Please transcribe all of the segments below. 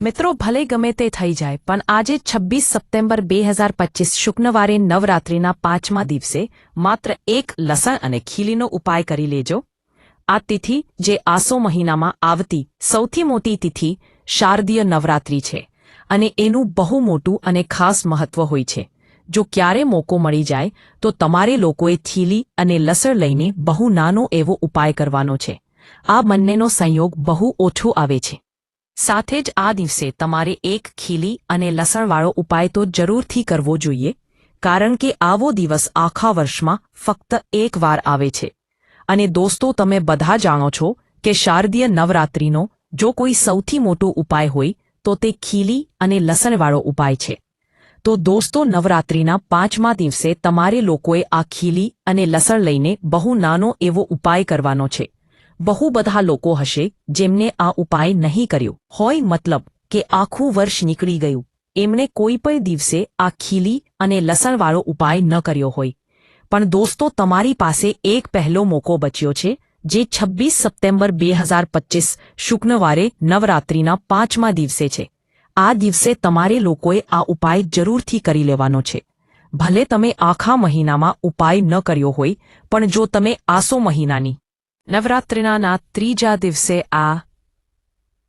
મિત્રો, ભલે ગમે તે થઈ જાય, પણ આજે છવ્વીસ સપ્ટેમ્બર બે હજાર પચીસ શુક્રવારે નવરાત્રિના પાંચમા દિવસે માત્ર એક લસણ અને ખીલીનો ઉપાય કરી લેજો. આ તિથિ, જે આસો મહિનામાં આવતી સૌથી મોટી તિથિ, શારદીય નવરાત્રિ છે અને એનું બહુ મોટું અને ખાસ મહત્વ હોય છે. જો ક્યારે મોકો મળી જાય, તો તમારે લોકોએ થીલી અને લસણ લઈને બહુ નાનો એવો ઉપાય કરવાનો છે. આ બંનેનો સંયોગ બહુ ઓછો આવે છે. સાથે જ આ દિવસે તમારે એક ખીલી અને લસણવાળો ઉપાય તો જરૂરથી કરવો જોઈએ, કારણ કે આવો દિવસ આખા વર્ષમાં ફક્ત એક વાર આવે છે. અને દોસ્તો, તમે બધા જાણો છો કે શારદીય નવરાત્રિનો જો કોઈ સૌથી મોટો ઉપાય હોય, તો તે ખીલી અને લસણવાળો ઉપાય છે. તો દોસ્તો, નવરાત્રિના પાંચમા દિવસે તમારે લોકોએ આ ખીલી અને લસણ લઈને બહુ નાનો એવો ઉપાય કરવાનો છે. બહુ બધા લોકો હશે જેમને આ ઉપાય નહીં કર્યો. હોય મતલબ કે આખું વર્ષ નીકળી ગયું. એમણે કોઈ પણ દિવસે આ ખીલી અને લસણવાળો ઉપાય ન કર્યો હોય. પણ દોસ્તો, તમારી પાસે એક પહેલો મોકો બચ્યો છે, જે છવ્વીસ સપ્ટેમ્બર બે હજાર પચીસ શુક્રવારે નવરાત્રિના પાંચમા દિવસે છે. આ દિવસે તમારે લોકોએ આ ઉપાય જરૂરથી કરી લેવાનો છે. ભલે તમે આખા મહિનામાં ઉપાય ન કર્યો હોય, પણ જો તમે આસો મહિનાની નવરાત્રિના ત્રીજા દિવસે આ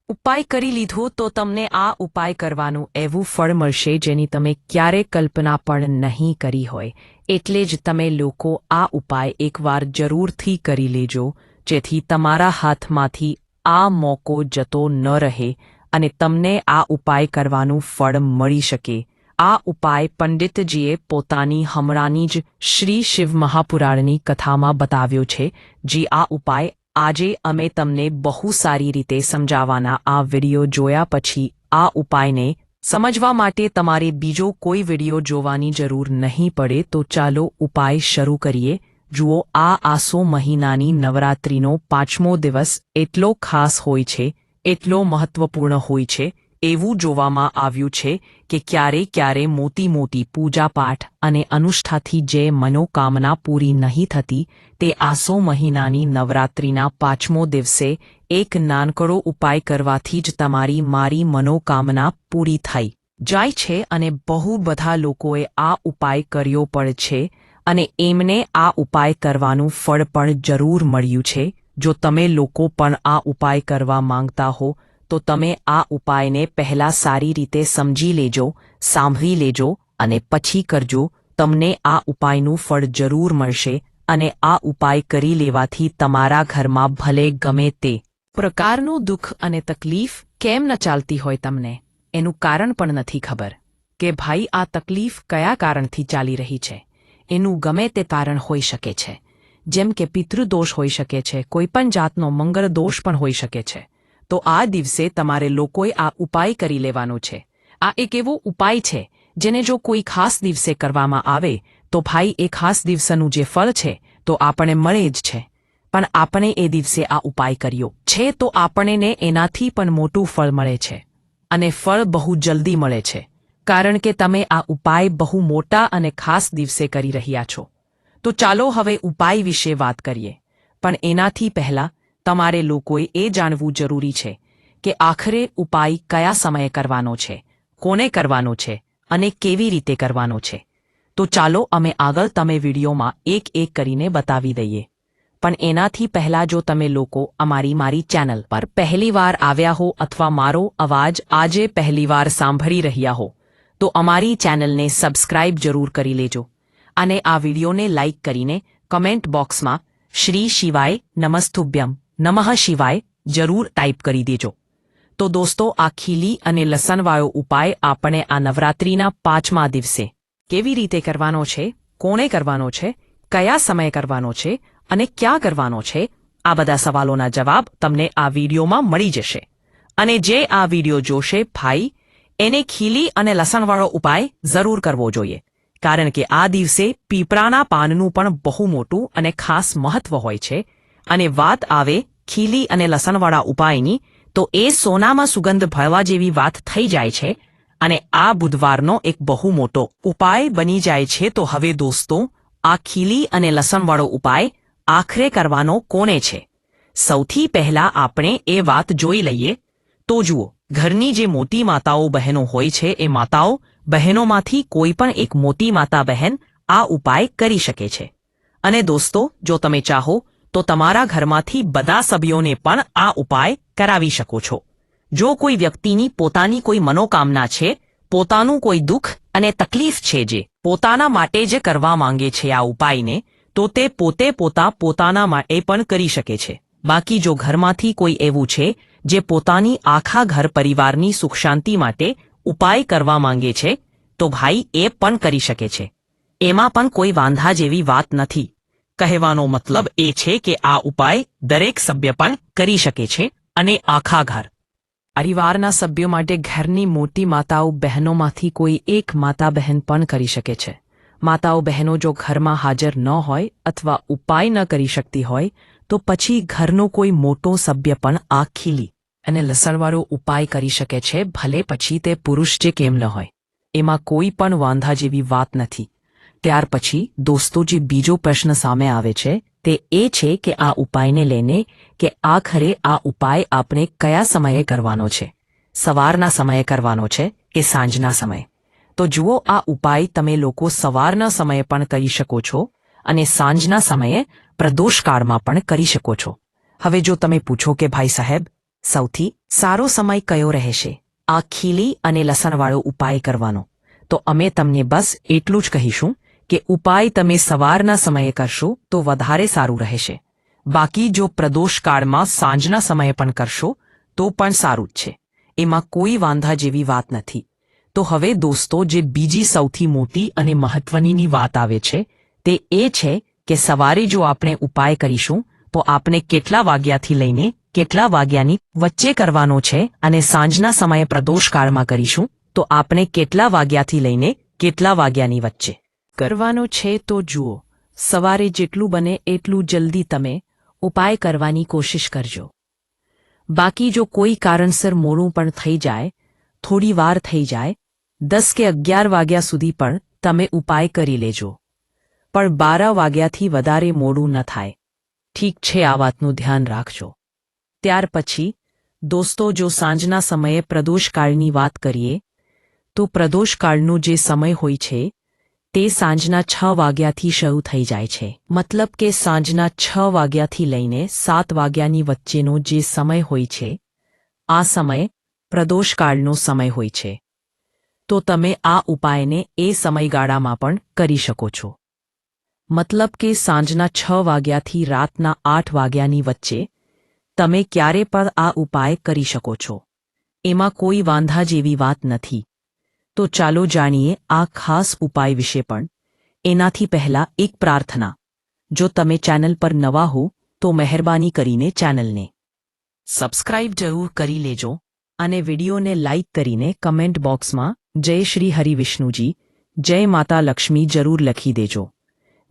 ઉપાય કરી લીધો તો તમને આ ઉપાય કરવાનું એવું ફળ મળશે જેની તમે ક્યારે કલ્પના પણ નહીં કરી હોય. એટલે જ તમે લોકો આ ઉપાય એકવાર જરૂરથી કરી લેજો, જેથી તમારા હાથમાંથી આ મોકો જતો ન રહે અને તમને આ ઉપાય કરવાનું ફળ મળી શકે. આ ઉપાય પંડિતજીએ પોતાની હમણાંની જ શ્રી શિવ મહાપુરાણની કથામાં બતાવ્યો છે, જે આ ઉપાય આજે અમે તમને બહુ સારી રીતે સમજાવવાના આ વિડિયો જોયા પછી આ ઉપાયને સમજવા માટે તમારે બીજો કોઈ વિડિયો જોવાની જરૂર નહીં પડે તો ચાલો ઉપાય શરૂ કરીએ. જુઓ, આ આસો મહિનાની નવરાત્રિનો પાંચમો દિવસ એટલો ખાસ હોય છે, એટલો મહત્વપૂર્ણ હોય છે એવું જોવામાં આવ્યું છે કે ક્યારે ક્યારે મોટી મોટી પૂજાપાઠ અને અનુષ્ઠાથી જે મનોકામના પૂરી નહીં થતી, તે આસો મહિનાની નવરાત્રિના પાંચમો દિવસે એક નાનકડો ઉપાય કરવાથી જ તમારી મારી મનોકામના પૂરી થઈ જાય છે અને બહુ બધા લોકોએ આ ઉપાય કર્યો પણ છે અને એમને આ ઉપાય કરવાનું ફળ પણ જરૂર મળ્યું છે. જો તમે લોકો પણ આ ઉપાય કરવા માંગતા હો તો તમે આ ઉપાયને પહેલા સારી રીતે સમજી લેજો, સાંભળી લેજો અને પછી કરજો. તમને આ ઉપાયનું ફળ જરૂર મળશે અને આ ઉપાય કરી લેવાથી તમારા ઘરમાં ભલે ગમે તે પ્રકારનું દુઃખ અને તકલીફ કેમ ન ચાલતી હોય તમને, એનું કારણ પણ નથી ખબર કે ભાઈ આ તકલીફ કયા કારણથી ચાલી રહી છે. એનું ગમે તે કારણ હોઈ શકે છે. જેમ કે પિતૃદોષ હોઈ શકે છે કોઈપણ જાતનો મંગળ દોષ પણ હોઈ શકે છે. તો આ દિવસે તમારે લોકોએ આ ઉપાય કરી લેવાનો છે. આ એક એવો ઉપાય છે, જેને જો કોઈ ખાસ દિવસે કરવામાં આવે, તો ભાઈ એ ખાસ દિવસનું જે ફળ છે, તો આપણે મળે જ છે. પણ આપણે એ દિવસે આ ઉપાય કર્યો છે, તો આપણને એનાથી પણ મોટું ફળ મળે છે. અને ફળ બહુ જલ્દી મળે છે. કારણ કે તમે આ ઉપાય બહુ મોટા અને ખાસ દિવસે કરી રહ્યા છો. તો ચાલો હવે ઉપાય વિશે વાત કરીએ. પણ એનાથી પહેલા તમારે લોકોએ એ જાણવું જરૂરી છે કે આખરે ઉપાય કયા સમયે કરવાનો છે, કોને કરવાનો છે અને કેવી રીતે કરવાનો છે. તો ચાલો અમે આગળ તમે વિડીયોમાં એક એક કરીને બતાવી દઈએ. પણ એનાથી પહેલા જો તમે લોકો અમારી મારી ચેનલ પર પહેલીવાર આવ્યા હો અથવા મારો અવાજ આજે પહેલીવાર સાંભળી રહ્યા હો, તો અમારી ચેનલને સબસ્ક્રાઇબ જરૂર કરી લેજો અને આ વિડીયોને લાઇક કરીને કમેન્ટ બોક્સમાં શ્રી શિવાય નમસ્તુભ્યમ. નમઃ શિવાય જરૂર ટાઈપ કરી દેજો. તો દોસ્તો, આ ખીલી અને લસણવાળો ઉપાય આપણે આ નવરાત્રિના પાંચમા દિવસે કેવી રીતે કરવાનો છે, કોણે કરવાનો છે, કયા સમયે કરવાનો છે અને ક્યાં કરવાનો છે, આ બધા સવાલોના જવાબ તમને આ વિડીયોમાં મળી જશે. અને જે આ વીડિયો જોશે, ભાઈ, એને ખીલી અને લસણવાળો ઉપાય જરૂર કરવો જોઈએ. કારણ કે આ દિવસે પીપળાના પાનનું પણ બહુ મોટું અને ખાસ મહત્વ હોય છે. અને વાત આવે ખીલી અને લસણવાળા ઉપાયની, તો એ સોનામાં સુગંધ ભરવા જેવી વાત થઈ જાય છે અને આ બુધવારનો એક બહુ મોટો ઉપાય બની જાય છે. તો હવે દોસ્તો, આ ખીલી અને લસણવાળો ઉપાય આખરે કરવાનો કોને છે? સૌથી પહેલા આપણે એ વાત જોઈ લઈએ. તો જુઓ, ઘરની જે મોટી માતાઓ બહેનો હોય છે, એ માતાઓ બહેનોમાંથી કોઈ પણ એક મોટી માતા બહેન આ ઉપાય કરી શકે છે. અને દોસ્તો, જો તમે ચાહો તો તમારા ઘરમાંથી બધા સભ્યોને પણ આ ઉપાય કરાવી શકો છો. જો કોઈ વ્યક્તિની પોતાની કોઈ મનોકામના છે, પોતાનું કોઈ દુઃખ અને તકલીફ છે જે પોતાના માટે જે કરવા માંગે છે આ ઉપાયને, તો તે પોતે પોતા પોતાના માટે પણ કરી શકે છે. બાકી જો ઘરમાંથી કોઈ એવું છે, જે પોતાની આખા ઘર પરિવારની સુખ શાંતિ માટે ઉપાય કરવા માંગે છે, તો ભાઈ એ પણ કરી શકે છે. એમાં પણ કોઈ વાંધા જેવી વાત નથી. કહેવાનો મતલબ એ છે કે આ ઉપાય દરેક સભ્ય પણ કરી શકે છે અને આખા ઘર પરિવારના સભ્યો માટે ઘરની મોટી માતાઓ બહેનોમાંથી કોઈ એક માતા બહેન પણ કરી શકે છે. માતાઓ બહેનો જો ઘરમાં હાજર ન હોય અથવા ઉપાય ન કરી શકતી હોય, તો પછી ઘરનો કોઈ મોટો સભ્ય પણ આ ખીલી અને લસણવાળો ઉપાય કરી શકે છે, ભલે પછી તે પુરુષ જે કેમ ન હોય. એમાં કોઈ પણ વાંધા જેવી વાત નથી. ત્યાર પછી દોસ્તો જે બીજો પ્રશ્ન સામે આવે છે, તે એ છે કે આ ઉપાયને લઈને કે આખરે આ ઉપાય આપણે કયા સમયે કરવાનો છે? સવારના સમયે કરવાનો છે કે સાંજના સમયે? તો જુઓ, આ ઉપાય તમે લોકો સવારના સમયે પણ કરી શકો છો અને સાંજના સમયે પ્રદોષકાળમાં પણ કરી શકો છો. હવે જો તમે પૂછો કે ભાઈ સાહેબ, સૌથી સારો સમય કયો રહેશે? આ ખીલી અને લસણવાળો ઉપાય કરવાનો. તો અમે તમને બસ એટલું જ કહીશું કે ઉપાય તમે સવારના સમયે કરશો તો વધારે સારું રહેશે. બાકી જો પ્રદોષકાળમાં સાંજના સમયે પણ કરશો, તો પણ સારું જ છે. એમાં કોઈ વાંધા જેવી વાત નથી. તો હવે દોસ્તો, જે બીજી સૌથી મોટી અને મહત્વનીની વાત આવે છે, તે એ છે કે સવારે જો આપણે ઉપાય કરીશું, તો આપણે કેટલા વાગ્યાથી લઈને કેટલા વાગ્યાની વચ્ચે કરવાનો છે અને સાંજના સમયે પ્રદોષકાળમાં કરીશું, તો આપણે કેટલા વાગ્યાથી લઈને કેટલા વાગ્યાની વચ્ચે. કરવાનો છે તો જુઓ, સવારે જેટલું બને એટલું જલ્દી તમે ઉપાય કરવાની કોશિશ કરજો. બાકી જો કોઈ કારણસર મોડું પણ થઈ જાય, થોડી વાર થઈ જાય, દસ કે અગિયાર વાગ્યા સુધી પણ તમે ઉપાય કરી લેજો. પણ બાર વાગ્યાથી વધારે મોડું ન થાય. ઠીક છે, આ વાતનું ધ્યાન રાખજો. ત્યાર પછી, દોસ્તો, જો સાંજના સમયે પ્રદોષકાળની વાત કરીએ, તો પ્રદોષકાળનો જે સમય હોય છે તે સાંજના છ વાગ્યાથી શરૂ થઈ જાય છે. મતલબ કે સાંજના છ વાગ્યાથી લઈને સાત વાગ્યાની વચ્ચેનો જે સમય હોય છે, આ સમય પ્રદોષકાળનો સમય હોય છે. તો તમે આ ઉપાયને એ સમયગાળામાં પણ કરી શકો છો. મતલબ કે સાંજના છ વાગ્યાથી રાતના આઠ વાગ્યાની વચ્ચે તમે ક્યારે પણ આ ઉપાય કરી શકો છો. એમાં કોઈ વાંધા જેવી વાત નથી. તો ચાલો જાણીએ આ ખાસ ઉપાય વિશે પણ એનાથી પહેલા એક પ્રાર્થના જો તમે ચેનલ પર નવા હો તો મહેરબાની કરીને ચેનલને સબસ્ક્રાઇબ જરૂર કરી લેજો અને વિડીયોને લાઇક કરીને કમેન્ટ બોક્સમાં જય શ્રી હરિવિષ્ણુજી જય માતા લક્ષ્મી જરૂર લખી દેજો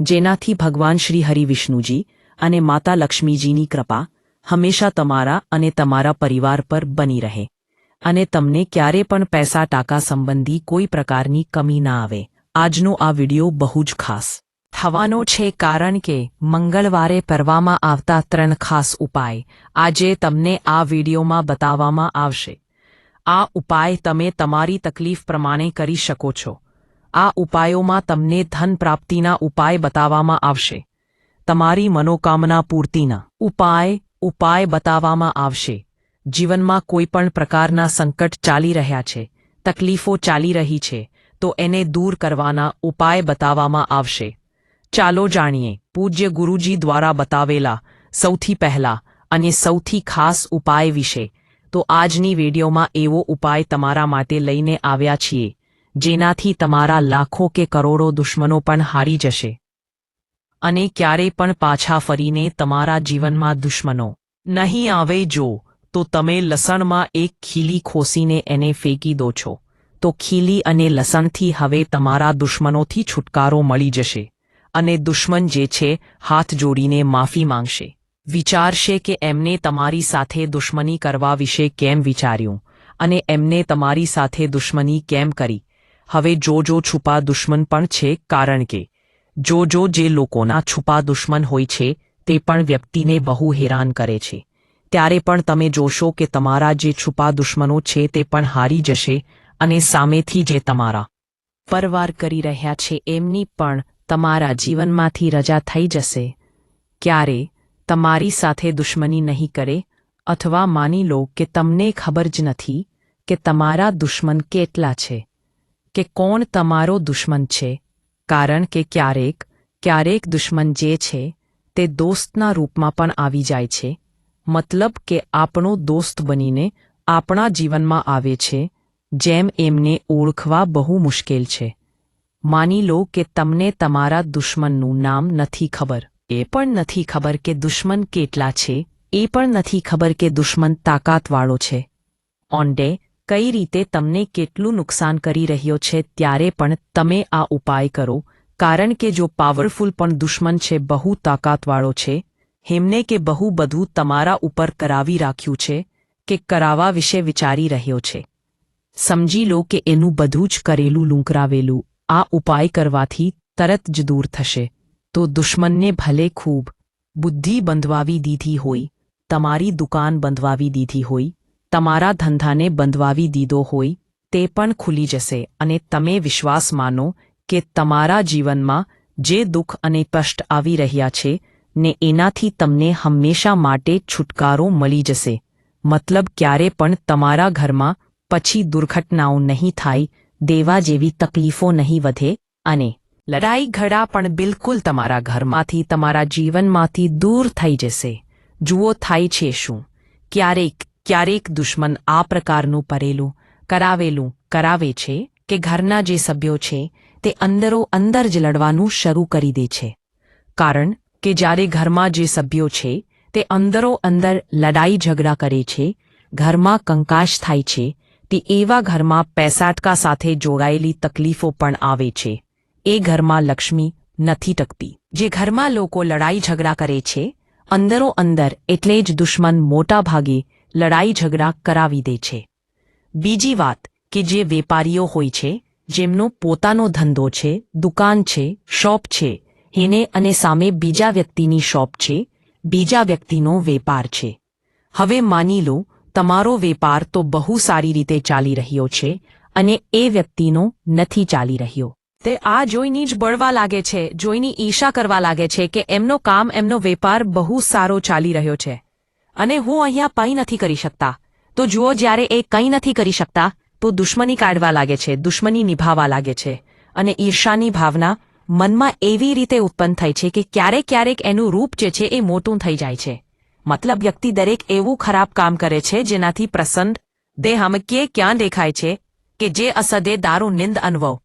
જેનાથી ભગવાન શ્રી હરિવિષ્ણુજી અને માતા લક્ષ્મીજીની કૃપા હંમેશા તમારા અને તમારા પરિવાર પર બની રહે અને તમને ક્યારે પણ પૈસા ટાકા સંબંધી કોઈ પ્રકારની કમી ના આવે. આજનો આ વિડિયો બહુ જ ખાસ થવાનો છે કારણ કે મંગળવારે કરવામાં આવતા ત્રણ ખાસ ઉપાય આજે તમને આ વિડિયોમાં બતાવવામાં આવશે. આ ઉપાય તમે તમારી તકલીફ પ્રમાણે કરી શકો છો. આ ઉપાયોમાં તમને ધન પ્રાપ્તિના ઉપાય બતાવવામાં આવશે. તમારી મનોકામના પૂર્તિના ઉપાય ઉપાય બતાવવામાં આવશે. જીવનમાં કોઈ પણ પ્રકારના સંકટ ચાલી રહ્યા છે, તકલીફો ચાલી રહી છે, તો એને દૂર કરવાના ઉપાય બતાવવામાં આવશે. ચાલો જાણીએ, પૂજ્ય ગુરુજી દ્વારા બતાવેલા સૌથી પહેલા અને સૌથી ખાસ ઉપાય વિશે. તો આજની વિડીયોમાં એવો ઉપાય તમારા માટે લઈને આવ્યા છીએ, જેનાથી તમારા લાખો કે કરોડો દુશ્મનો પણ હારી જશે. અને ક્યારે પણ પાછા ફરીને તમારા જીવનમાં દુશ્મનો નહીં આવે જો તો તમે લસણમાં એક ખીલી ખોસીને એને ફેંકી દો છો. તો ખીલી અને લસણથી હવે તમારા દુશ્મનોથી છુટકારો મળી જશે. અને દુશ્મન જે છે, હાથ જોડીને માફી માંગશે. વિચારશે કે એમને તમારી સાથે દુશ્મની કરવા વિશે કેમ વિચાર્યું? અને એમને તમારી સાથે દુશ્મની કેમ કરી? હવે જો જો છુપા દુશ્મન પણ છે, કારણ કે જો જો જે લોકોના છુપા દુશ્મન હોય છે, તે પણ વ્યક્તિને બહુ હેરાન કરે છે. ત્યારે પણ તમે જોશો કે તમારા જે છુપા દુશ્મનો છે તે પણ હારી જશે અને સામેથી જે તમારા પરવાર કરી રહ્યા છે એમની પણ તમારા જીવનમાંથી રજા થઈ જશે. ક્યારે તમારી સાથે દુશ્મની નહીં કરે અથવા માની લો કે તમને ખબર જ નથી કે તમારા દુશ્મન કેટલા છે, કે કોણ તમારો દુશ્મન છે, કારણ કે ક્યારેક ક્યારેક દુશ્મન જે છે તે દોસ્તના રૂપમાં પણ આવી જાય છે. મતલબ કે આપણો દોસ્ત બનીને આપણા જીવનમાં આવે છે, જેમ એમને ઓળખવા બહુ મુશ્કેલ છે. માની લો કે તમને તમારા દુશ્મનનું નામ નથી ખબર. એ પણ નથી ખબર કે દુશ્મન કેટલા છે, એ પણ નથી ખબર કે દુશ્મન તાકાતવાળો છે. ઓન્ડે કઈ રીતે તમને કેટલું નુકસાન કરી રહ્યો છે ત્યારે પણ તમે આ ઉપાય કરો, કારણ કે જો પાવરફુલ પણ દુશ્મન છે, બહુ તાકાતવાળો છે હેમને કે બહુ બધું તમારા ઉપર કરાવી રાખ્યું છે કે કરાવવા વિશે વિચારી રહ્યો છે. સમજી લો કે એનું બધું જ કરેલું લૂંકરાવેલું, આ ઉપાય કરવાથી તરત જ દૂર થશે. તો દુશ્મનને ભલે ખૂબ બુદ્ધિ બંધવાવી દીધી હોય, તમારી દુકાન બંધવાવી દીધી હોય, તમારા ધંધાને બંધવાવી દીધો હોય, તે પણ ખુલી જશે અને તમે વિશ્વાસ માનો કે તમારા જીવનમાં જે દુઃખ અને કષ્ટ આવી રહ્યા છે ને એનાથી તમને હંમેશા માટે છુટકારો મળી જશે. મતલબ ક્યારે પણ તમારા ઘરમાં પછી દુર્ઘટનાઓ નહીં થાય, દેવા જેવી તકલીફો નહીં વધે અને લડાઈ ઘડા પણ બિલકુલ તમારા ઘરમાંથી, તમારા જીવનમાંથી દૂર થઈ જશે. જુઓ થાય છે શું. ક્યારેક ક્યારેક દુશ્મન આ પ્રકારનું પરેલું, કરાવેલું, કરાવે છે કે ઘરના જે સભ્યો છે તે અંદરો અંદર જ લડવાનું શરૂ કરી દે છે. કારણ કે જ્યારે ઘરમાં જે સભ્યો છે, તે અંદરો અંદર લડાઈ ઝઘડા કરે છે, ઘરમાં કંકાશ થાય છે, તે એવા ઘરમાં પૈસાટકા સાથે જોડાયેલી તકલીફો પણ આવે છે. એ ઘરમાં લક્ષ્મી નથી ટકતી. જે ઘરમાં લોકો લડાઈ ઝઘડા કરે છે, અંદરો અંદર એટલે જ દુશ્મન મોટા ભાગે લડાઈ ઝઘડા કરાવી દે છે. બીજી વાત કે જે વેપારીઓ હોય છે, જેમનો પોતાનો ધંધો છે, દુકાન છે, શોપ છે એને અને સામે બીજા વ્યક્તિની શોપ છે, બીજા વ્યક્તિનો વેપાર છે. હવે માની લો, તમારો વેપાર તો બહુ સારી રીતે ચાલી રહ્યો છે અને એ વ્યક્તિનો નથી ચાલી રહ્યો. તે આ જોઈને જ બળવા લાગે છે, જોઈને ઈર્ષા કરવા લાગે છે કે એમનો કામ, એમનો વેપાર બહુ સારો ચાલી રહ્યો છે. અને હું અહીંયા કંઈ નથી કરી શકતા. તો જુઓ જ્યારે એ કંઈ નથી કરી શકતા, તો દુશ્મની કાઢવા લાગે છે, દુશ્મની નિભાવવા લાગે છે અને ઈર્ષાની ભાવના મનમાં એવી રીતે ઉત્પન્ન થાય છે કે ક્યારેક ક્યારેક એનું રૂપ જે છે એ મોટું થઈ જાય છે. મતલબ વ્યક્તિ દરેક એવું ખરાબ કામ કરે છે જેનાથી પ્રસન્ન દેહ હમકે ક્યાં દેખાય છે, કે જે અસદે દારૂ નિંદ અનુભવ,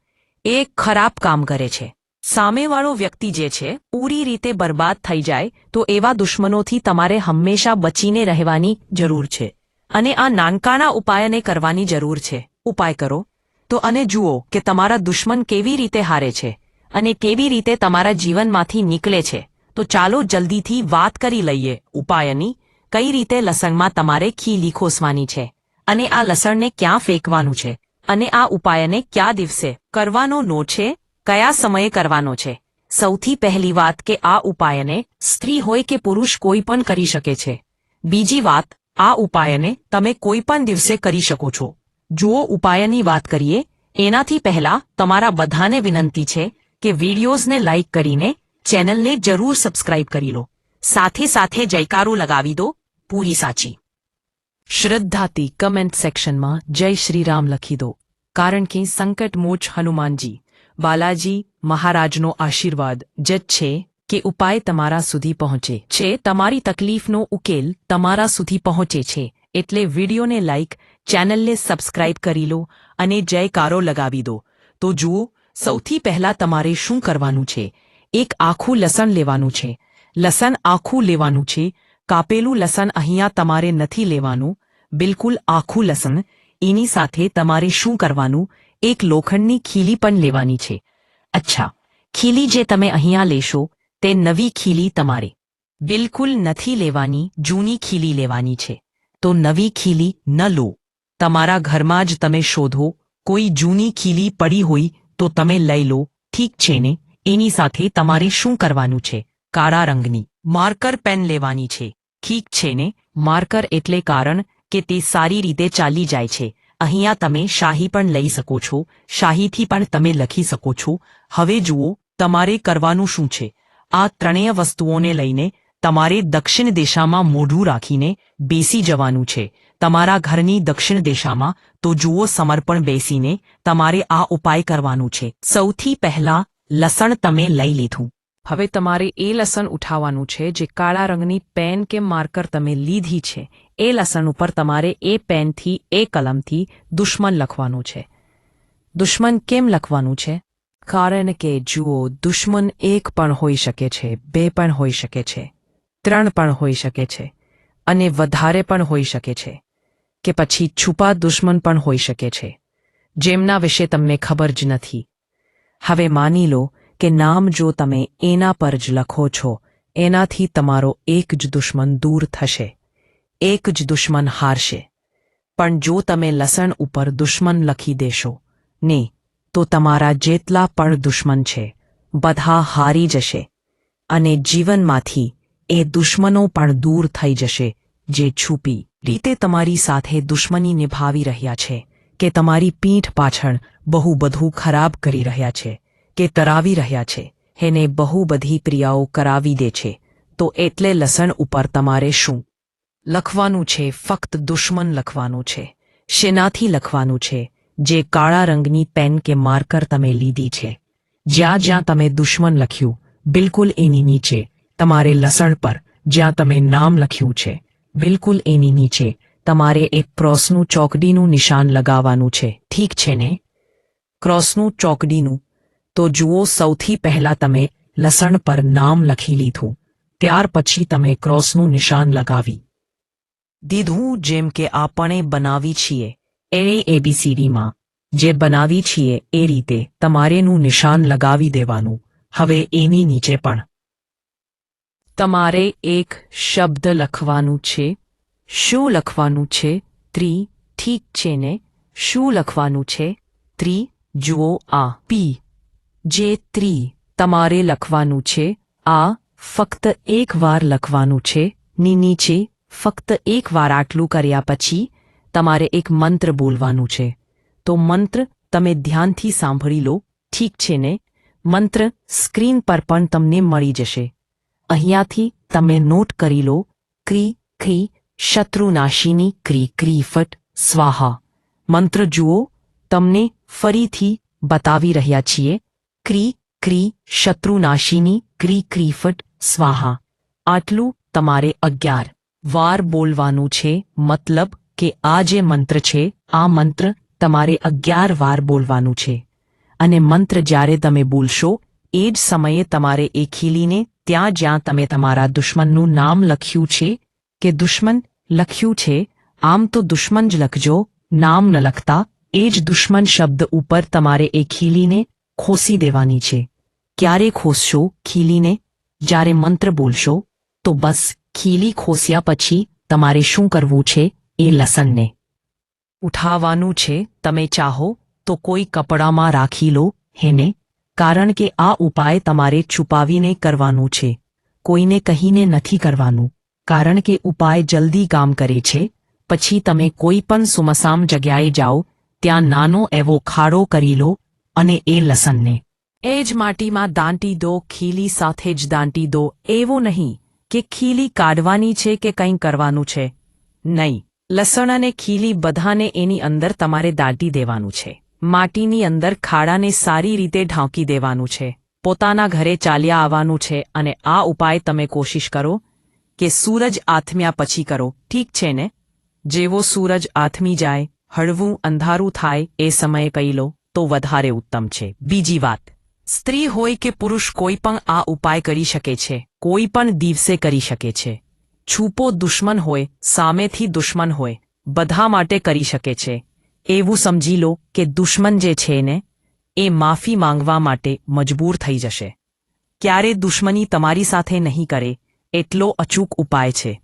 એ ખરાબ કામ કરે છે. સામેવાળો વ્યક્તિ જે છે, પૂરી રીતે બરબાદ થઈ જાય, તો એવા દુશ્મનોથી તમારે હંમેશા બચીને રહેવાની જરૂર છે. અને આ નાનકાના ઉપાયને કરવાની જરૂર છે. ઉપાય કરો. તો અને જુઓ કે તમારા દુશ્મન કેવી રીતે હારે છે. અને કેવી રીતે તમારા જીવનમાંથી નીકળે છે? તો ચાલો જલ્દીથી વાત કરી લઈએ. ઉપાયની, કઈ રીતે લસણમાં તમારે ખીલી ખોસવાની છે? અને આ લસણને ક્યાં ફેંકવાનું છે? અને આ ઉપાયને કયા દિવસે કરવાનો નો છે? કયા સમયે કરવાનો છે? સૌથી પહેલી વાત કે આ ઉપાયને સ્ત્રી હોય કે પુરુષ કોઈ પણ કરી શકે છે. બીજી વાત, આ ઉપાયને તમે કોઈ પણ દિવસે કરી શકો છો. જુઓ, ઉપાયની વાત કરીએ, એનાથી પહેલા તમારા બધાને વિનંતી છે કે વિડીયોઝને લાઇક કરીને ચેનલને જરૂર સબસ્ક્રાઇબ કરી લો. સાથે સાથે જયકારો લગાવી દો. પૂરી સાચી. શ્રદ્ધાથી કમેન્ટ સેક્શનમાં જય શ્રી રામ લખી દો. કારણ કે સંકટ મોચ હનુમાનજી, બાલાજી મહારાજનો આશીર્વાદ જ છે કે ઉપાય તમારા સુધી પહોંચે છે. તમારી તકલીફનો ઉકેલ તમારા સુધી પહોંચે છે. એટલે વિડીયોને લાઇક ચેનલને સબસ્ક્રાઇબ કરી લો અને જયકારો લગાવી દો. તો જુઓ સૌથી પહેલા તમારે શું કરવાનું છે? એક આખું લસણ લેવાનું છે. લસણ આખું લેવાનું છે. કાપેલું લસણ અહીંયા તમારે નથી લેવાનું. બિલકુલ આખું લસણ. એની સાથે તમારે શું કરવાનું? એક લોખંડની ખીલી પણ લેવાની છે. અચ્છા. ખીલી જે તમે અહીંયા લેશો, તે નવી ખીલી તમારે. બિલકુલ નથી લેવાની, જૂની ખીલી લેવાની છે. તો નવી ખીલી ન લો. તમારા ઘરમાં જ તમે શોધો, કોઈ જૂની ખીલી પડી હોય તો તમે લઈ લો, ઠીક છે ને? એની સાથે તમારે શું કરવાનું છે? કાળા રંગની માર્કર પેન લેવાની છે. ઠીક છે ને? માર્કર એટલે કારણ કે તે સારી રીતે ચાલી જાય છે. અહીંયા તમે શાહી પણ લઈ શકો છો. શાહીથી પણ તમે લખી શકો છો. હવે જુઓ, તમારે કરવાનું શું છે? આ ત્રણેય વસ્તુઓને લઈને તમારે દક્ષિણ દિશામાં મોઢું રાખીને બેસી જવાનું છે. તમારા ઘરની દક્ષિણ દિશામાં, તો જુઓ સમર્પણ બેસીને, તમારે આ ઉપાય કરવાનું છે. સૌથી પહેલા, લસણ તમે લઈ લીધું. હવે તમારે એ લસણ ઉઠાવવાનું છે જે કાળા રંગની પેન કે માર્કર તમે લીધી છે. એ લસણ ઉપર તમારે એ પેનથી, એ કલમથી દુશ્મન લખવાનું છે. દુશ્મન કેમ લખવાનું છે? કારણ કે જુઓ, દુશ્મન એક પણ હોઈ શકે છે, બે પણ હોઈ શકે છે, ત્રણ પણ હોઈ શકે છે, અને વધારે પણ હોઈ શકે છે. કે પછી છુપા દુશ્મન પણ હોઈ શકે છે. જેમના વિશે તમને ખબર જ નથી. હવે માની લો કે નામ જો તમે એના પર જ લખો છો, એનાથી તમારો એક જ દુશ્મન દૂર થશે. એક જ દુશ્મન હારશે. પણ જો તમે લસણ ઉપર દુશ્મન લખી દેશો, ને, તો તમારા જેટલા પણ દુશ્મન છે, બધા હારી જશે. અને જીવનમાંથી એ દુશ્મનો પણ દૂર થઈ જશે. જે છુપી રીતે તમારી સાથે દુશ્મની નિભાવી રહ્યા છે, કે તમારી પીઠ પાછળ બહુ બધું ખરાબ કરી રહ્યા છે, કે તરાવી રહ્યા છે એને બહુ બધી ક્રિયાઓ કરાવી દે છે, તો એટલે લસણ ઉપર તમારે શું લખવાનું છે? ફક્ત દુશ્મન લખવાનું છે, શેનાથી લખવાનું છે? જે કાળા રંગની પેન કે માર્કર તમે લીધી છે. જ્યાં જ્યાં તમે દુશ્મન લખ્યું, બિલકુલ એની નીચે તમારે લસણ પર જ્યાં તમે નામ લખ્યું છે. બિલકુલ એની નીચે. તમારે એક ક્રોસનું ચોકડીનું નિશાન લગાવવાનું છે. ઠીક છે ને? ક્રોસનું ચોકડીનું. તો જુઓ સૌથી પહેલા તમે લસણ પર નામ લખી લીધું. ત્યાર પછી તમે ક્રોસનું નિશાન લગાવી. દીધું જેમ કે આપણે બનાવી છીએ. એ એબીસીડીમાં જે બનાવી છીએ એ રીતે તમારેનું નિશાન લગાવી દેવાનું. હવે એની નીચે પણ. તમારે એક શબ્દ લખવાનું છે. શું લખવાનું છે? ત્રી, ઠીક છે ને? શું લખવાનું છે? ત્રી, જુઓ આ. પી. જે ત્રી તમારે લખવાનું છે, આ ફક્ત એક વાર લખવાનું છે. ની નીચે ફક્ત એક વાર આટલું કર્યા પછી તમારે એક મંત્ર બોલવાનું છે. તો મંત્ર તમે ધ્યાનથી સાંભળી લો. ઠીક છે ને? મંત્ર સ્ક્રીન પર પણ તમને મળી જશે. અહીંયાથી તમે નોટ કરી લો, ક્રી ક્રી શત્રુનાશીની ક્રી ક્રી, ફટ, સ્વાહા. મંત્ર જુઓ, તમને ફરીથી બતાવી રહ્યા છીએ, ક્રી ક્રી શત્રુનાશીની ક્રી ક્રી, ફટ, સ્વાહા. આટલું તમારે અગિયાર વાર બોલવાનું છે, મતલબ કે આ જે મંત્ર છે, આ મંત્ર તમારે અગિયાર વાર બોલવાનું છે. અને મંત્ર જ્યારે તમે બોલશો, એ જ સમયે તમારે એ ખીલીને ત્યાં જ્યાં તમે તમારા દુશ્મનનું નામ લખ્યું છે કે દુશ્મન લખ્યું છે, આમ તો દુશ્મન જ લખજો, નામ ન લખતા, એ જ દુશ્મન શબ્દ ઉપર તમારે એ ખીલીને ખોસી દેવાની છે. ક્યારે ખોસશો? ખીલીને? જ્યારે મંત્ર બોલશો, તો બસ ખીલી ખોસ્યા પછી તમારે શું કરવું છે? એ લસણને ઉઠાવવાનું છે. તમે ચાહો તો કોઈ કપડામાં રાખી લો, હેને? કારણ કે આ ઉપાય તમારે છુપાવીને કરવાનું છે. કોઈને કહીને નથી કરવાનું. કારણ કે ઉપાય જલ્દી કામ કરે છે. પછી તમે કોઈ પણ સુમસામ જગ્યાએ જાઓ, ત્યાં નાનો એવો ખાડો કરી લો અને એ લસણને. એ જ માટીમાં દાંટી દો, ખીલી સાથે જ દાંટી દો. એવો નહીં કે ખીલી કાઢવાની છે કે કંઈ કરવાનું છે. નહીં. લસણ અને ખીલી બધાને એની અંદર તમારે દાટી દેવાનું છે. માટીની અંદર ખાડાને સારી રીતે ઢાંકી દેવાનું છે. પોતાના ઘરે ચાલ્યા આવવાનું છે અને આ ઉપાય તમે કોશિશ કરો કે સૂરજ આથમ્યા પછી કરો. ઠીક છે ને? જેવો સૂરજ આથમી જાય, હળવું અંધારું થાય, એ સમયે કહી લો, તો વધારે ઉત્તમ છે. બીજી વાત, સ્ત્રી હોય કે પુરુષ કોઈ પણ આ ઉપાય કરી શકે છે, કોઈ પણ દિવસે કરી શકે છે. છૂપો દુશ્મન હોય, સામેથી દુશ્મન હોય, બધા માટે કરી શકે છે. એવું સમજી લો કે દુશ્મન જે છે ને, એ માફી માંગવા માટે મજબૂર થઈ જશે. ક્યારે દુશ્મની તમારી સાથે નહીં કરે, એટલો અચૂક ઉપાય છે.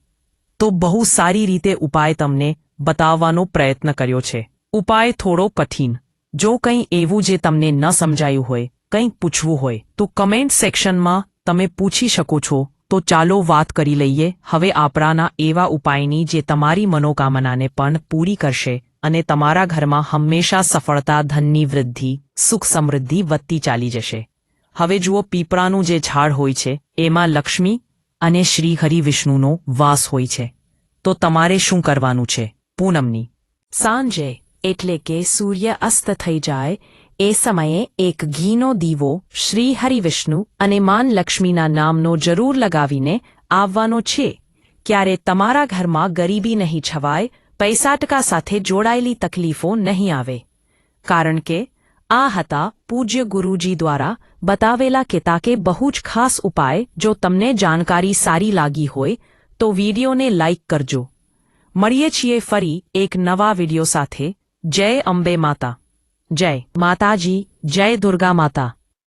તો બહુ સારી રીતે ઉપાય તમને બતાવવાનો પ્રયત્ન કર્યો છે. ઉપાય થોડો કઠિન. જો કંઈ એવું જે તમને ન સમજાયું હોય કંઈક પૂછવું હોય, તો કમેન્ટ સેક્શનમાં તમે પૂછી શકો છો. તો ચાલો વાત કરી લઈએ. હવે આપણાના એવા ઉપાયની જે તમારી મનોકામનાને પણ પૂરી કરશે. અને તમારા ઘરમાં હંમેશા સફળતા, ધનની વૃદ્ધિ, સુખ સમૃદ્ધિ વધતી ચાલી જશે. હવે જુઓ, પીપળાનું જે ઝાડ હોય છે, એમાં લક્ષ્મી અને શ્રી હરિ વિષ્ણુનો વાસ હોય છે. તો તમારે શું કરવાનું છે? પૂનમની. સાંજે, એટલે કે સૂર્ય અસ્ત થઈ જાય, એ સમયે એક ઘીનો દીવો શ્રી હરિવિષ્ણુ અને માન લક્ષ્મીના નામનો જરૂર લગાવીને આવવાનો છે. ક્યારે તમારા ઘરમાં ગરીબી નહીં છવાય પૈસા ટકા સાથે જોડાયેલી તકલીફો નહીં આવે. કારણ કે, આ હતા પૂજ્ય ગુરુજી દ્વારા બતાવેલા કેતાકે બહુ જ ખાસ ઉપાય જો તમને જાણકારી સારી લાગી હોય, તો વિડીયોને લાઇક કરજો. મળીએ છીએ ફરી એક નવા વીડિયો સાથે. જય અંબે માતા. જય માતાજી. જય દુર્ગા માતા.